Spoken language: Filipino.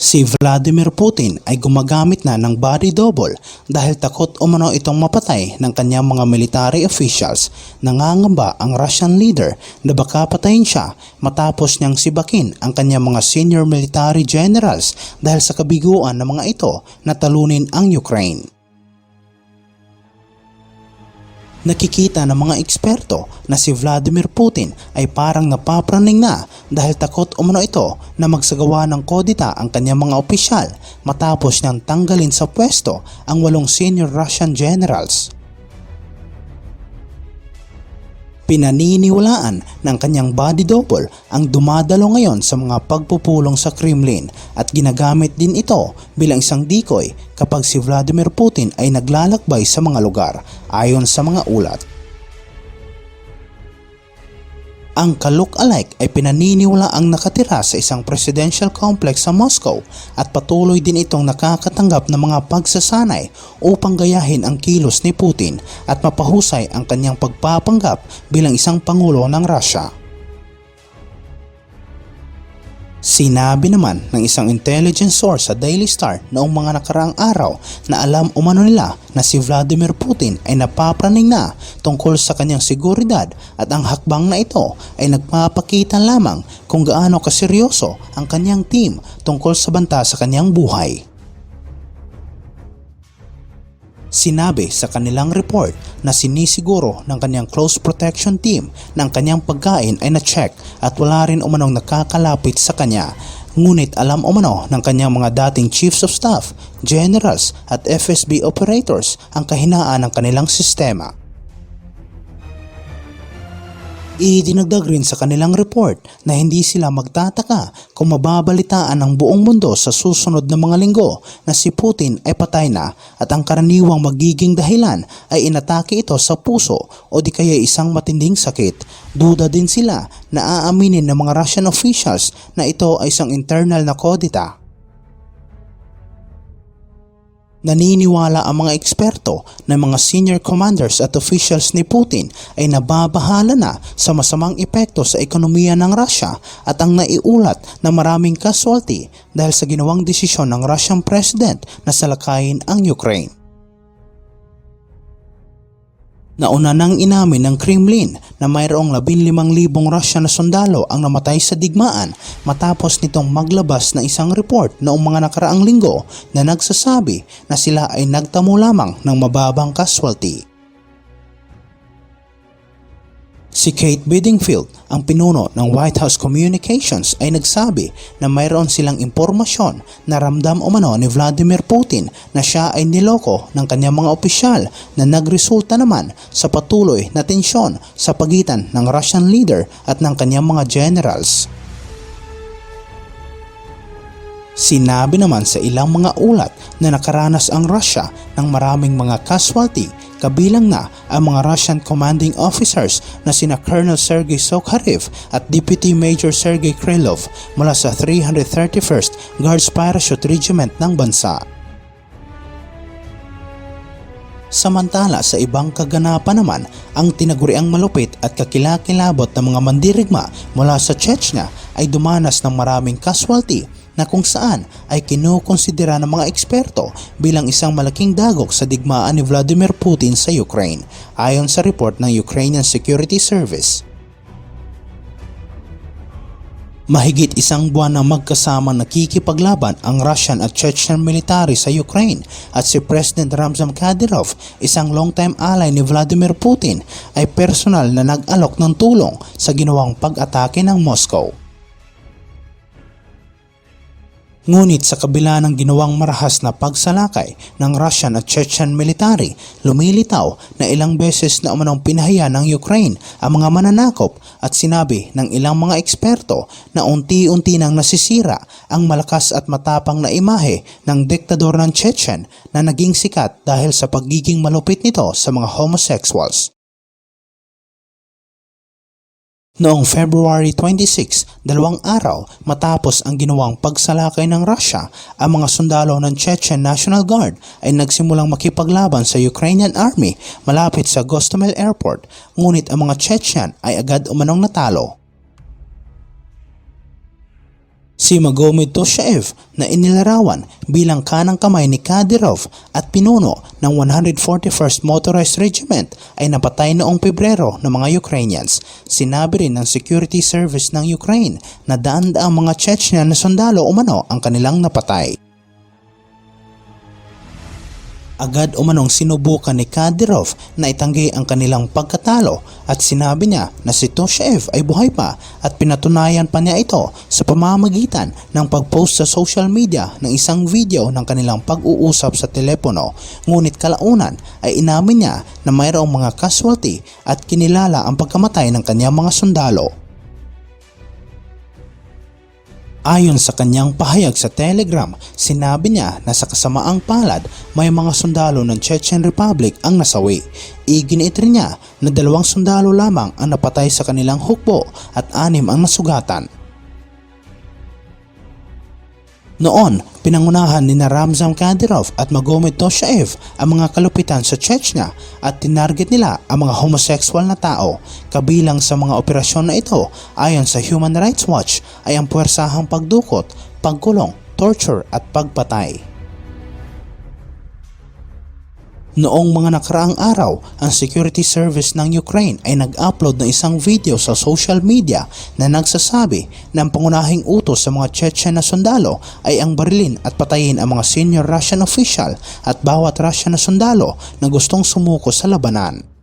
Si Vladimir Putin ay gumagamit na ng body double dahil takot umano itong mapatay ng kanyang mga military officials. Nangangamba ang Russian leader na baka patayin siya matapos niyang sibakin ang kanyang mga senior military generals dahil sa kabiguan ng mga ito na talunin ang Ukraine. Nakikita ng mga eksperto na si Vladimir Putin ay parang napapraning na dahil takot umano ito na magsagawa ng kodita ang kanyang mga opisyal matapos niyang tanggalin sa pwesto ang walong senior Russian generals. Pinaniniwalaan ng kanyang body double ang dumadalo ngayon sa mga pagpupulong sa Kremlin at ginagamit din ito bilang isang decoy kapag si Vladimir Putin ay naglalakbay sa mga lugar ayon sa mga ulat. Ang ka-look-alike ay pinaniniwala ang nakatira sa isang presidential complex sa Moscow at patuloy din itong nakakatanggap ng mga pagsasanay upang gayahin ang kilos ni Putin at mapahusay ang kanyang pagpapanggap bilang isang pangulo ng Russia. Sinabi naman ng isang intelligence source sa Daily Star noong mga nakaraang araw na alam umano nila na si Vladimir Putin ay napapraning na tungkol sa kanyang seguridad at ang hakbang na ito ay nagpapakita lamang kung gaano kaseryoso ang kanyang team tungkol sa banta sa kanyang buhay. Sinabi sa kanilang report na sinisiguro ng kanyang close protection team na ang kanyang pagkain ay na-check at wala rin umanong nakakalapit sa kanya. Ngunit alam umano ng kanyang mga dating chiefs of staff, generals at FSB operators ang kahinaan ng kanilang sistema. Idinagdag rin sa kanilang report na hindi sila magtataka kung mababalitaan ng buong mundo sa susunod na mga linggo na si Putin ay patay na at ang karaniwang magiging dahilan ay inatake ito sa puso o di kaya isang matinding sakit. Duda din sila na aaminin ng mga Russian officials na ito ay isang internal na kodita. Naniniwala ang mga eksperto na mga senior commanders at officials ni Putin ay nababahala na sa masamang epekto sa ekonomiya ng Russia at ang naiulat na maraming casualty dahil sa ginawang desisyon ng Russian President na salakayin ang Ukraine. Nauna nang inamin ng Kremlin na mayroong 15,000 Russian na sundalo ang namatay sa digmaan matapos nitong maglabas ng isang report noong mga nakaraang linggo na nagsasabi na sila ay nagtamo lamang ng mababang casualty. Si Kate Bedingfield, ang pinuno ng White House Communications ay nagsabi na mayroon silang impormasyon na ramdam umano ni Vladimir Putin na siya ay niloko ng kanyang mga opisyal na nagresulta naman sa patuloy na tensyon sa pagitan ng Russian leader at ng kanyang mga generals. Sinabi naman sa ilang mga ulat na nakaranas ang Russia ng maraming mga casualty kabilang na ang mga Russian commanding officers na sina Colonel Sergei Sokharev at Deputy Major Sergei Krylov mula sa 331st Guards Parachute Regiment ng bansa. Samantala sa ibang kaganapan naman, ang tinaguriang malupit at kakilakilabot ng mga mandirigma mula sa Chechnya ay dumanas ng maraming casualty na kung saan ay kinukonsidera ng mga eksperto bilang isang malaking dagok sa digmaan ni Vladimir Putin sa Ukraine ayon sa report ng Ukrainian Security Service. Mahigit isang buwan na magkasama nakikipaglaban ang Russian at Chechen military sa Ukraine at si President Ramzan Kadyrov, isang long-time ally ni Vladimir Putin, ay personal na nag-alok ng tulong sa ginawang pag-atake ng Moscow. Ngunit sa kabila ng ginawang marahas na pagsalakay ng Russian at Chechen military, lumilitaw na ilang beses na umanong pinahaya ng Ukraine ang mga mananakop at sinabi ng ilang mga eksperto na unti-unti nang nasisira ang malakas at matapang na imahe ng diktador ng Chechen na naging sikat dahil sa pagiging malupit nito sa mga homosexuals. Noong February 26, dalawang araw matapos ang ginawang pagsalakay ng Russia, ang mga sundalo ng Chechen National Guard ay nagsimulang makipaglaban sa Ukrainian Army malapit sa Gostomel Airport, ngunit ang mga Chechen ay agad umanong natalo. Si Magomed Toshaev na inilarawan bilang kanang kamay ni Kadyrov at pinuno ng 141st Motorized Regiment ay napatay noong Pebrero ng mga Ukrainians. Sinabi rin ng Security Service ng Ukraine na daan-daang mga Chechnya na sundalo umano ang kanilang napatay. Agad umanong sinubukan ni Kadyrov na itanggi ang kanilang pagkatalo at sinabi niya na si Toshaev ay buhay pa at pinatunayan pa niya ito sa pamamagitan ng pag-post sa social media ng isang video ng kanilang pag-uusap sa telepono. Ngunit kalaunan ay inamin niya na mayroong mga casualty at kinilala ang pagkamatay ng kanyang mga sundalo. Ayon sa kanyang pahayag sa Telegram, sinabi niya na sa kasamaang palad may mga sundalo ng Chechen Republic ang nasawi. Iginiit rin niya na dalawang sundalo lamang ang napatay sa kanilang hukbo at anim ang nasugatan. Noon, pinangunahan ni Ramzan Kadyrov at Magomed Toshaev ang mga kalupitan sa Chechnya at tinarget nila ang mga homosexual na tao. Kabilang sa mga operasyon na ito, ayon sa Human Rights Watch, ay ang puwersahang pagdukot, pagkulong, torture at pagpatay. Noong mga nakaraang araw, ang security service ng Ukraine ay nag-upload ng isang video sa social media na nagsasabi na ang pangunahing utos sa mga Chechen na sundalo ay ang barilin at patayin ang mga senior Russian official at bawat Russian na sundalo na gustong sumuko sa labanan.